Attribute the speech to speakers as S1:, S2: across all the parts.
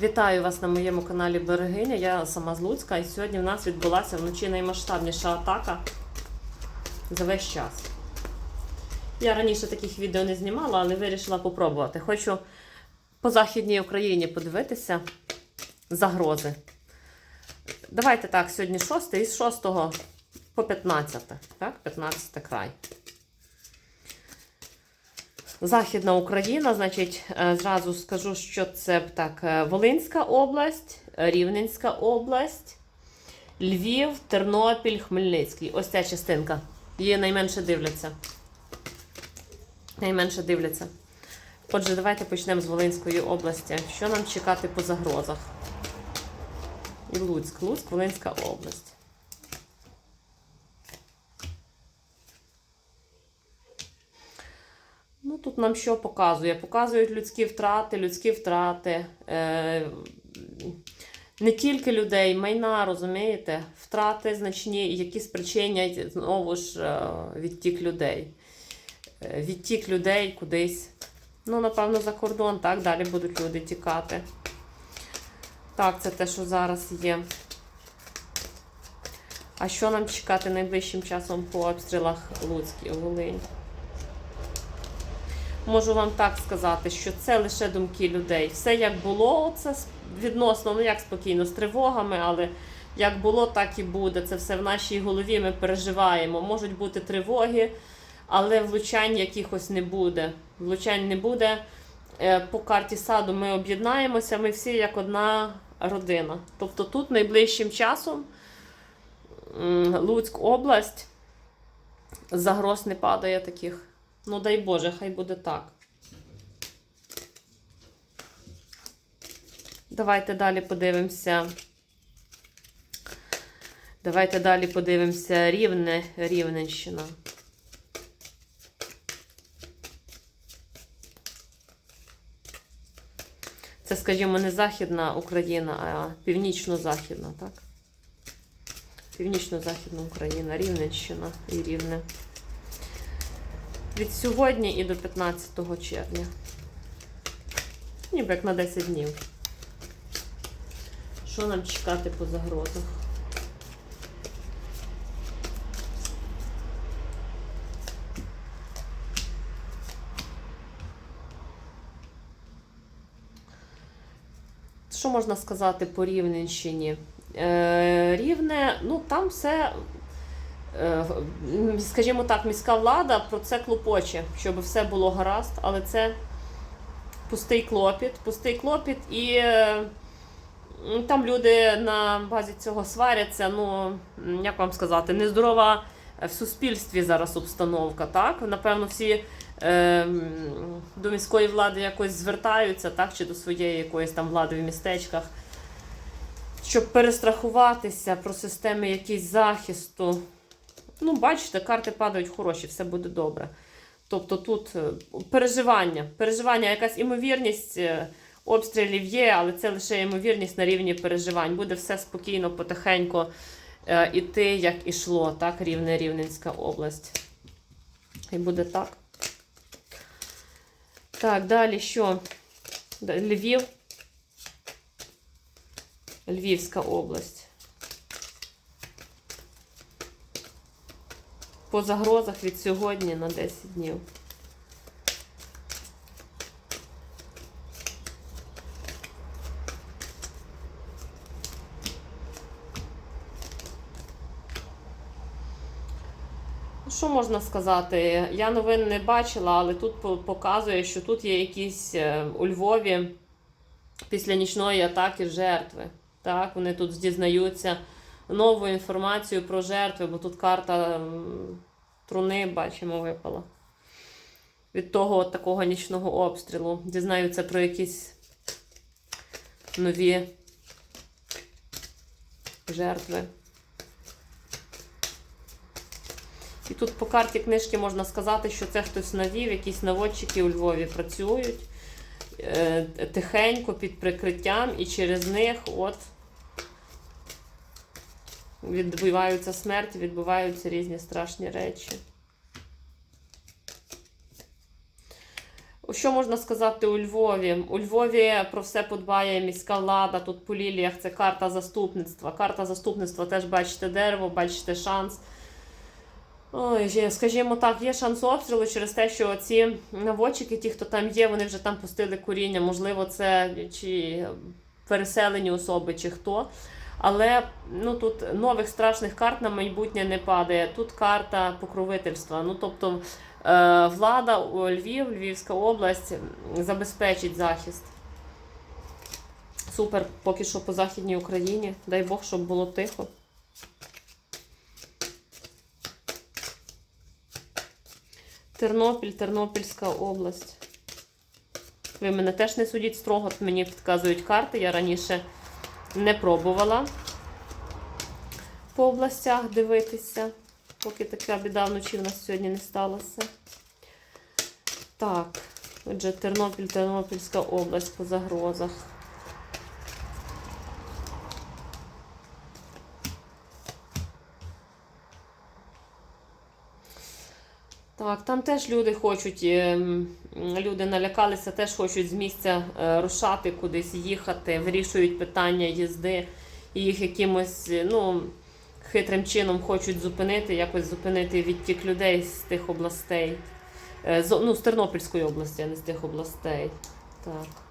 S1: Вітаю вас на моєму каналі Берегиня. Я сама з Луцька, і сьогодні в нас відбулася вночі наймасштабніша атака за весь час. Я раніше таких відео не знімала, але вирішила попробувати. Хочу по Західній Україні подивитися загрози. Давайте так, сьогодні 6 і з 6 по 15. Так, 15 край. Західна Україна, значить, е, зразу скажу, що це так: е, Волинська область, Рівненська область, Львів, Тернопіль, Хмельницький. Ось ця частинка. Її найменше дивляться. Найменше дивляться. Отже, давайте почнемо з Волинської області. Що нам чекати по загрозах? І Луцьк, Луцьк, Волинська область. Ну, тут нам що показує? Показують людські втрати, людські втрати. Е, не тільки людей, майна, розумієте? Втрати значні, які спричинять знову ж е, відтік людей. Е, відтік людей кудись. Ну, напевно, за кордон, так, далі будуть люди тікати. Так, це те, що зараз є. А що нам чекати найближчим часом по обстрілах Луцькій, Волинь? Можу вам так сказати, що це лише думки людей. Все як було, це відносно, ну як спокійно, з тривогами, але як було, так і буде. Це все в нашій голові ми переживаємо. Можуть бути тривоги, але влучань якихось не буде. Влучань не буде. Е, По карті саду ми об'єднаємося, ми всі як одна родина. Тобто тут найближчим часом Луцьк область загроз не падає таких. Ну, дай Боже, хай буде так. Давайте далі подивимося. Давайте далі подивимося Рівне, Рівненщина. Це, скажімо, не Західна Україна, а північно-західна, так? Північно-західна Україна, Рівненщина і Рівне. Від сьогодні і до 15 червня. Ніби як на 10 днів. Що нам чекати по загрозах? Що можна сказати по Рівненщині? Е, Рівне, ну там все скажімо так, міська влада про це клопоче, щоб все було гаразд, але це пустий клопіт, пустий клопіт, і е, там люди на базі цього сваряться. Ну, як вам сказати, нездорова в суспільстві зараз обстановка. так? Напевно, всі е, до міської влади якось звертаються, так, чи до своєї якоїсь там влади в містечках. Щоб перестрахуватися про системи якісь захисту. Ну, бачите, карти падають хороші, все буде добре. Тобто тут е, переживання, переживання, якась імовірність е, обстрілів є, але це лише імовірність на рівні переживань. Буде все спокійно, потихеньку е, іти, як ішло, так, рівне Рівненська область. І буде так. Так, далі що? Львів. Львівська область. По загрозах від сьогодні на 10 днів. Що можна сказати? Я новин не бачила, але тут показує, що тут є якісь е, у Львові після нічної атаки жертви. Так, Вони тут дізнаються нову інформацію про жертви, бо тут карта труни, бачимо, випала. Від того от такого нічного обстрілу. Дізнаються про якісь нові жертви. І тут по карті книжки можна сказати, що це хтось навів, якісь наводчики у Львові працюють е, тихенько під прикриттям, і через них от відбуваються смерті, відбуваються різні страшні речі. Що можна сказати у Львові? У Львові про все подбає міська влада. Тут по ліліях це карта заступництва. Карта заступництва теж бачите дерево, бачите шанс. Ой, скажімо так, є шанс обстрілу через те, що ці наводчики, ті, хто там є, вони вже там пустили коріння. Можливо, це чи переселені особи, чи хто. Але ну, тут нових страшних карт на майбутнє не падає. Тут карта покровительства. Ну, тобто е, влада у Львів, Львівська область забезпечить захист. Супер, поки що по Західній Україні. Дай Бог, щоб було тихо. Тернопіль, Тернопільська область. Ви мене теж не судіть строго, мені підказують карти. Я раніше не пробувала по областях дивитися, поки така біда вночі в нас сьогодні не сталося. Так, отже, Тернопіль, Тернопільська область по загрозах. Так, там теж люди хочуть, ем, люди налякалися, теж хочуть з місця е, рушати, кудись їхати, вирішують питання їзди і їх якимось ну, хитрим чином хочуть зупинити, якось зупинити відтік людей з тих областей. Е, з, ну, з Тернопільської області, а не з тих областей. Так.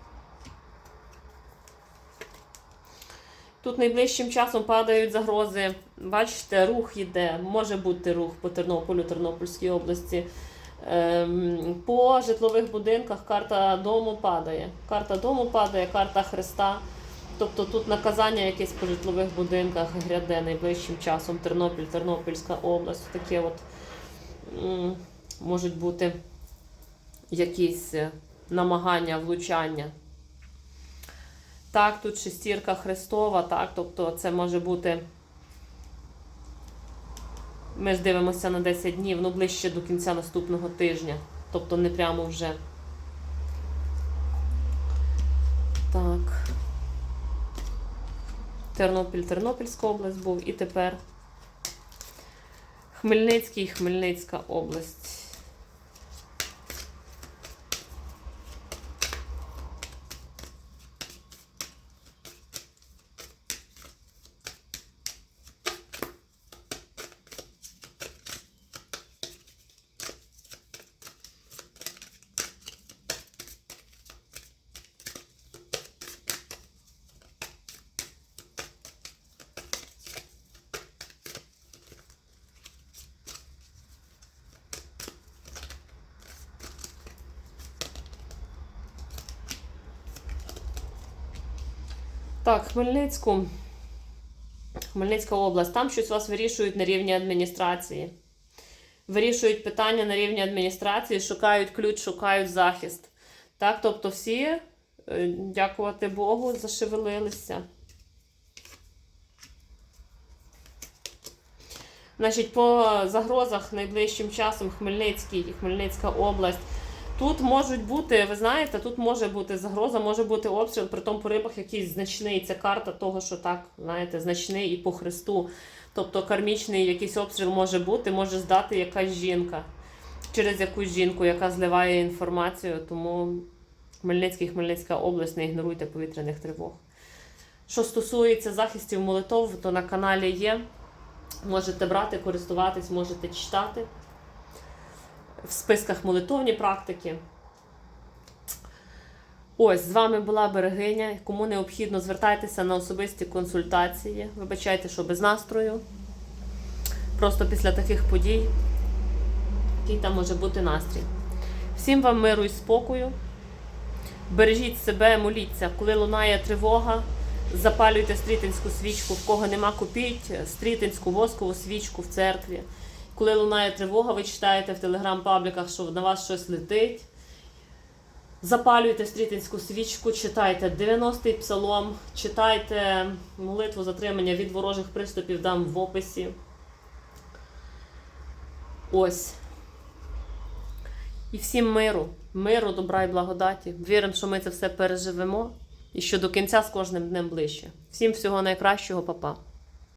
S1: Тут найближчим часом падають загрози. Бачите, рух йде, може бути рух по Тернополю, Тернопільській області. Ем, По житлових будинках карта дому падає. Карта дому падає, карта Христа. Тобто тут наказання якесь по житлових будинках гряде найближчим часом. Тернопіль, Тернопільська область. Таке от можуть бути якісь е, намагання, влучання. Так, тут шестірка Христова, так, тобто це може бути. Ми ж дивимося на 10 днів, ну ближче до кінця наступного тижня. Тобто не прямо вже. Так. Тернопіль, Тернопільська область був і тепер Хмельницький, Хмельницька область. Так, Хмельницьку. Хмельницька область. Там щось вас вирішують на рівні адміністрації. Вирішують питання на рівні адміністрації, шукають ключ, шукають захист. Так, тобто всі, е, дякувати Богу, зашевелилися. Значить, по загрозах найближчим часом Хмельницький і Хмельницька область. Тут можуть бути, ви знаєте, тут може бути загроза, може бути обстріл, при тому по рибах якийсь значний. Це карта того, що так, знаєте, значний і по Христу. Тобто кармічний якийсь обстріл може бути, може здати якась жінка через якусь жінку, яка зливає інформацію. Тому Хмельницький, Хмельницька область, не ігноруйте повітряних тривог. Що стосується захистів молитов, то на каналі є. Можете брати, користуватись, можете читати в списках молитовні практики. Ось, з вами була берегиня. Кому необхідно, звертайтеся на особисті консультації. Вибачайте, що без настрою. Просто після таких подій, який там може бути настрій. Всім вам миру і спокою. Бережіть себе, моліться. Коли лунає тривога, запалюйте стрітинську свічку. В кого нема, купіть стрітинську воскову свічку в церкві. Коли лунає тривога, ви читаєте в телеграм-пабліках, що на вас щось летить. Запалюйте стрітинську свічку, читайте 90-й псалом, читайте молитву затримання від ворожих приступів, дам в описі. Ось. І всім миру, миру, добра і благодаті. Віримо, що ми це все переживемо і що до кінця з кожним днем ближче. Всім всього найкращого, папа.